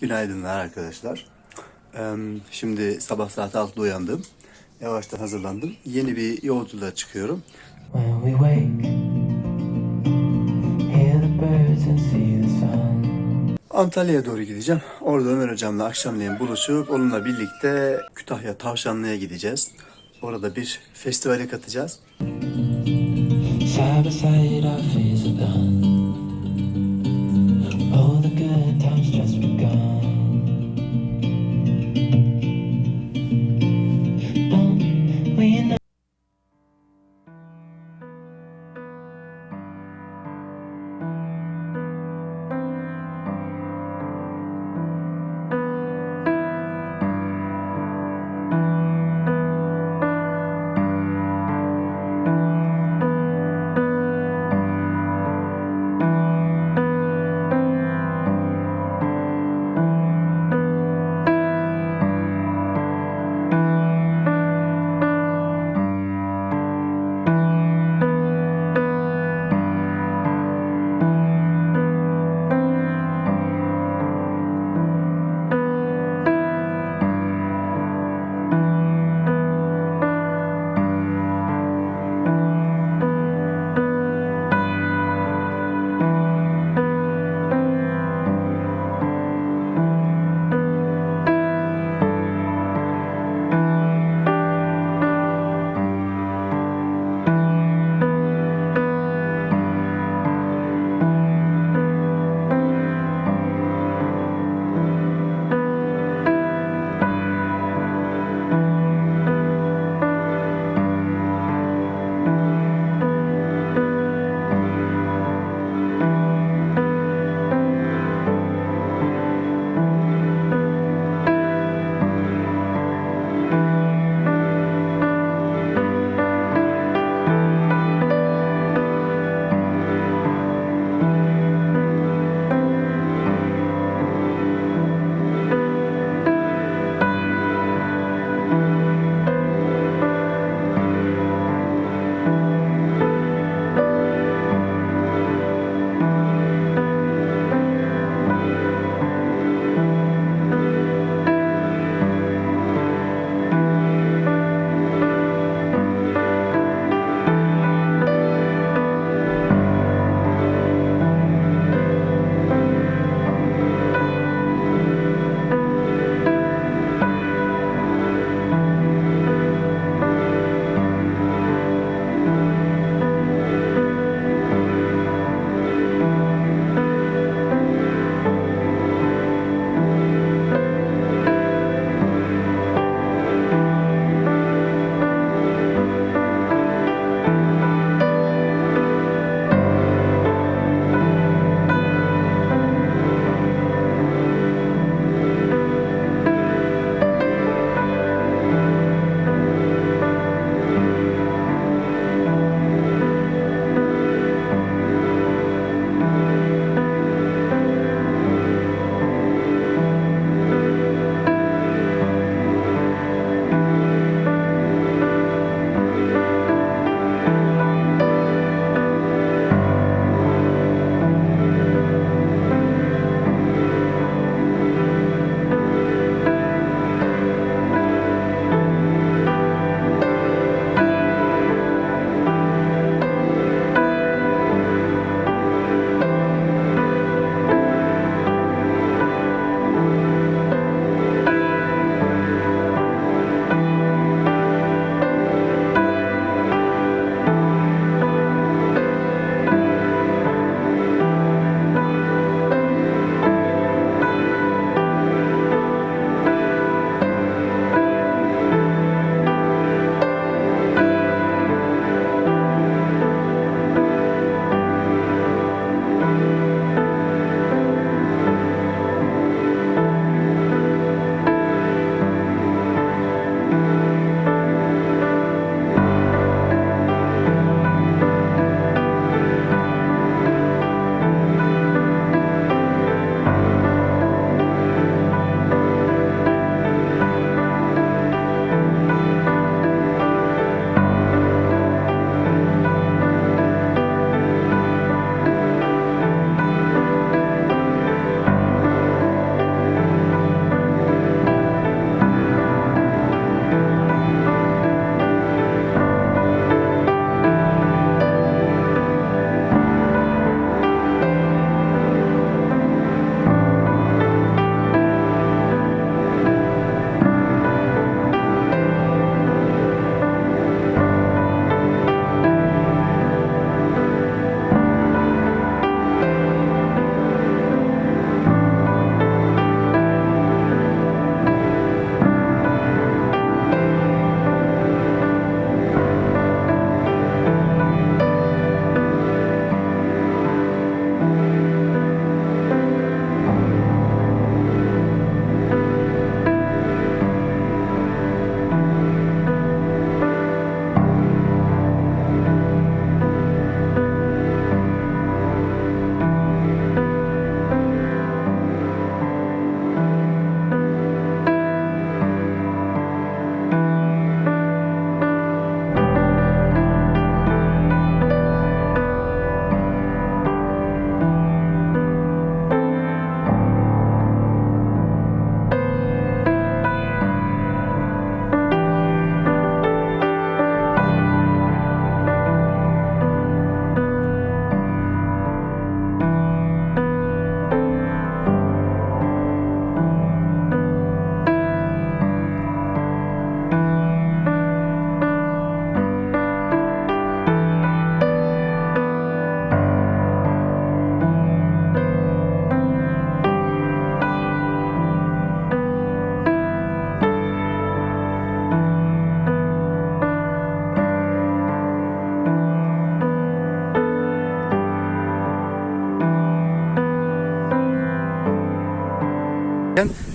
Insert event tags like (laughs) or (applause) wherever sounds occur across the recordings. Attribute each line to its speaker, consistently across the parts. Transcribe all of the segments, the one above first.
Speaker 1: Günaydınlar arkadaşlar. Şimdi sabah saat 6'da uyandım. Yavaştan hazırlandım. Yeni bir yolculuğa çıkıyorum.
Speaker 2: When we wake, hear the birds and see the sun.
Speaker 1: Antalya'ya doğru gideceğim. Orada Ömer hocamla akşamleyin buluşup onunla birlikte Kütahya Tavşanlı'ya gideceğiz. Orada bir festivale katacağız.
Speaker 2: Side by side, our fears are done. All the good times just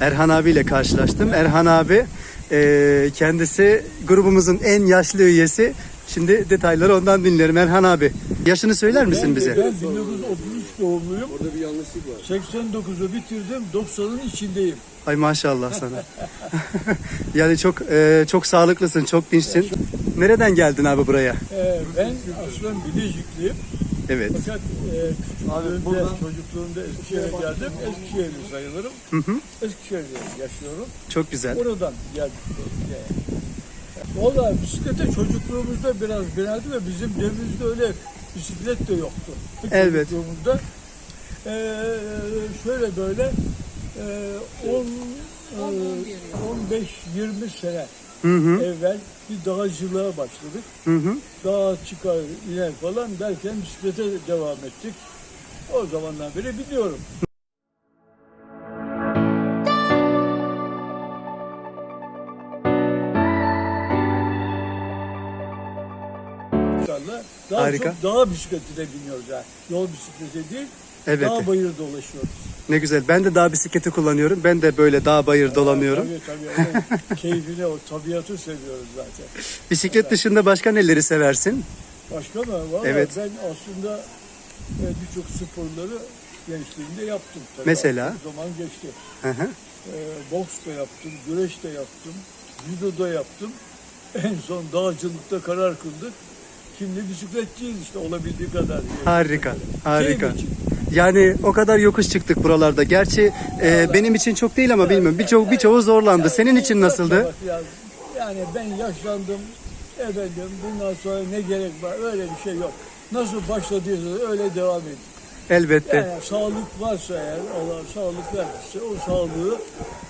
Speaker 1: Erhan abiyle karşılaştım. Erhan abi e, kendisi grubumuzun en yaşlı üyesi. Şimdi detayları ondan dinlerim. Erhan abi yaşını söyler misin bize?
Speaker 3: Ben 1933 doğumluyum. Orada bir yanlışlık var. 89'u bitirdim. 90'ın içindeyim.
Speaker 1: Ay maşallah sana. (laughs) yani çok e, çok sağlıklısın, çok dinçsin. Nereden geldin abi buraya?
Speaker 3: Ee, ben aslında Bilecikliyim.
Speaker 1: Evet.
Speaker 3: Fakat e, küçüklüğümde, çocukluğumda Eskişehir'e geldim. Eskişehirli sayılırım.
Speaker 1: Hı hı.
Speaker 3: Eskişehir'de yaşıyorum.
Speaker 1: Çok güzel.
Speaker 3: Oradan geldik. Valla bisiklete çocukluğumuzda biraz binerdi ve bizim devrimizde öyle bisiklet de yoktu.
Speaker 1: Elbet.
Speaker 3: Çocukluğumuzda ee, şöyle böyle e, 10 15-20 sene
Speaker 1: Hı hı.
Speaker 3: evvel bir dağcılığa başladık.
Speaker 1: Hı hı.
Speaker 3: Dağa çıkar iner falan derken bisiklete devam ettik. O zamandan beri biliyorum. Daha
Speaker 1: Harika.
Speaker 3: çok dağ bisikletine biniyoruz yani. Yol bisikleti değil.
Speaker 1: Evet.
Speaker 3: Dağ bayır dolaşıyoruz.
Speaker 1: Ne güzel. Ben de dağ bisikleti kullanıyorum. Ben de böyle dağ bayır dolanıyorum.
Speaker 3: Tabii tabii. Onun (laughs) keyfini, o tabiatı seviyoruz zaten.
Speaker 1: Bisiklet dışında başka neleri seversin?
Speaker 3: Başka mı? Vallahi
Speaker 1: Evet.
Speaker 3: ben aslında e, birçok sporları gençliğimde yaptım. Tabii
Speaker 1: Mesela?
Speaker 3: artık Zaman geçti.
Speaker 1: Hı hı.
Speaker 3: E, boks da yaptım, güreş de yaptım, judo da yaptım. (laughs) En son dağcılıkta karar kıldık. Şimdi bisikletçiyiz işte olabildiği kadar.
Speaker 1: Harika. Harika.
Speaker 3: Keyif için.
Speaker 1: Yani o kadar yokuş çıktık buralarda. Gerçi e, benim için çok değil ama bilmiyorum. Birçok birçoğu zorlandı. Senin için nasıldı?
Speaker 3: Yani ben yaşlandım. Efendim bundan sonra ne gerek var? Öyle bir şey yok. Nasıl başladıysa öyle devam edin.
Speaker 1: Elbette.
Speaker 3: Yani sağlık varsa eğer, Allah sağlık vermişse o sağlığı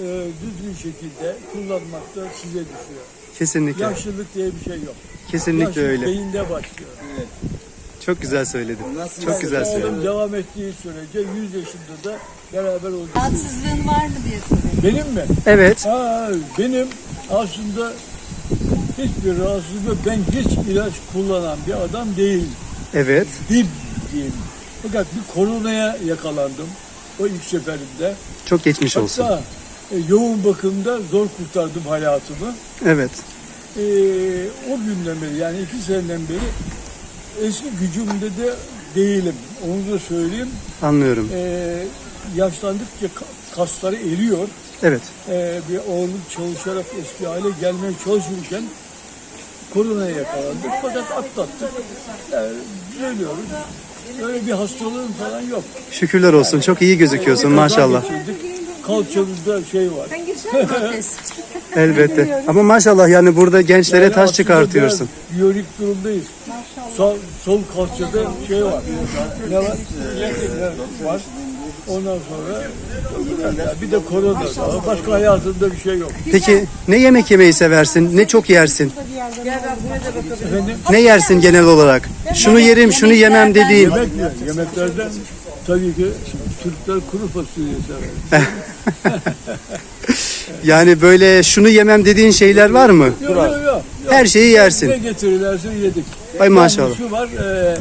Speaker 3: e, düzgün şekilde kullanmak da size düşüyor.
Speaker 1: Kesinlikle.
Speaker 3: Yaşlılık diye bir şey yok.
Speaker 1: Kesinlikle
Speaker 3: Yaşlılık
Speaker 1: öyle.
Speaker 3: beyinde başlıyor.
Speaker 1: Çok güzel söyledin. Çok güzel
Speaker 3: Sağlığım
Speaker 1: söyledin.
Speaker 3: devam ettiği sürece 100 yaşında da beraber olacağız.
Speaker 4: Rahatsızlığın var mı diye soruyorum.
Speaker 3: Benim mi?
Speaker 1: Evet.
Speaker 3: Ha, benim aslında hiçbir rahatsızlığım yok. Ben hiç ilaç kullanan bir adam değilim.
Speaker 1: Evet.
Speaker 3: Dib diyeyim. Fakat bir koronaya yakalandım. O ilk seferimde.
Speaker 1: Çok geçmiş olsun.
Speaker 3: Hatta e, yoğun bakımda zor kurtardım hayatımı.
Speaker 1: Evet.
Speaker 3: E, o günden beri yani iki seneden beri eski gücümde de değilim. Onu da söyleyeyim.
Speaker 1: Anlıyorum.
Speaker 3: E, yaşlandıkça ka- kasları eriyor.
Speaker 1: Evet.
Speaker 3: E, bir oğlum çalışarak eski hale gelmeye çalışırken koronaya yakalandık. Fakat atlattık. Yani düzeliyoruz. Öyle bir hastalığım falan yok.
Speaker 1: Şükürler olsun. Çok iyi gözüküyorsun
Speaker 3: Kaza
Speaker 1: maşallah.
Speaker 3: geçirdik. Kalçamızda şey var. (laughs)
Speaker 1: Elbette. Ama maşallah yani burada gençlere
Speaker 3: Yani
Speaker 1: taş çıkartıyorsun.
Speaker 3: biraz Biyonik durumdayız. Sol, sol kalçada şey var. Ne var? Ne var. Ondan sonra bir de korona var. Başka hayatında bir şey yok.
Speaker 1: Peki ne yemek yemeyi seversin? Ne çok yersin?
Speaker 3: Efendim?
Speaker 1: Ne yersin genel olarak? Şunu yerim, şunu yemem dediğin.
Speaker 3: Yemek mi? Yemeklerden tabii ki Türkler kuru fasulye sever. (laughs)
Speaker 1: Yani böyle şunu yemem dediğin şeyler var mı?
Speaker 3: Yok yok yok.
Speaker 1: Her şeyi
Speaker 3: Ne
Speaker 1: yersin.
Speaker 3: getirirlerse yedik.
Speaker 1: Ay maşallah.
Speaker 3: Şu var, e,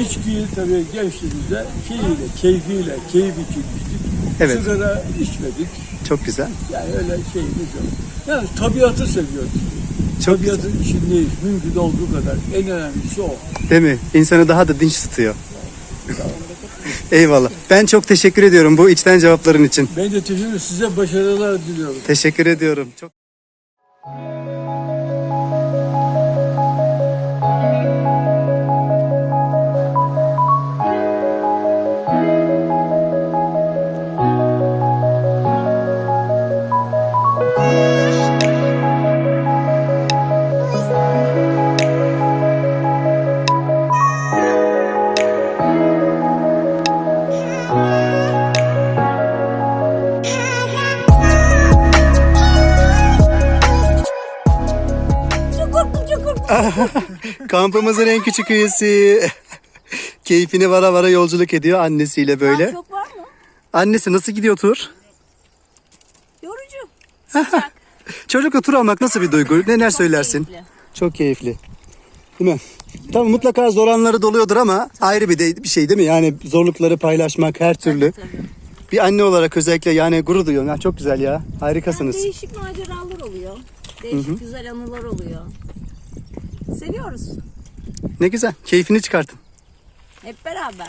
Speaker 3: içkiyi tabii gençliğimizde şeyiyle, keyfiyle, keyif için içtik.
Speaker 1: Evet.
Speaker 3: Sigara içmedik.
Speaker 1: Çok güzel.
Speaker 3: Yani öyle şeyimiz yok. Yani tabiatı seviyoruz.
Speaker 1: Çok
Speaker 3: Tabiatın içindeyiz. Mümkün olduğu kadar. En önemlisi o.
Speaker 1: Değil mi? İnsanı daha da dinç tutuyor. Eyvallah. Ben çok teşekkür ediyorum bu içten cevapların için.
Speaker 3: Ben de teşekkür ederim. Size başarılar diliyorum.
Speaker 1: Teşekkür ediyorum. Çok (laughs) Kampımızın en küçük üyesi. (laughs) Keyfini vara vara yolculuk ediyor annesiyle böyle.
Speaker 4: Çok var mı?
Speaker 1: Annesi nasıl gidiyor tur?
Speaker 4: Yorucu. (laughs)
Speaker 1: Çocukla tur almak nasıl bir duygu? Neler söylersin?
Speaker 4: keyifli.
Speaker 1: Çok keyifli. Değil mi? Tabii mutlaka zor anları doluyordur ama ayrı bir de bir şey değil mi? Yani zorlukları paylaşmak her türlü.
Speaker 4: Tabii.
Speaker 1: Bir anne olarak özellikle yani gurur duyuyorum. Ya çok güzel ya. Harikasınız.
Speaker 5: Yani değişik maceralar oluyor. Değişik güzel anılar oluyor. Seviyoruz.
Speaker 1: Ne güzel. Keyfini çıkartın.
Speaker 5: Hep beraber.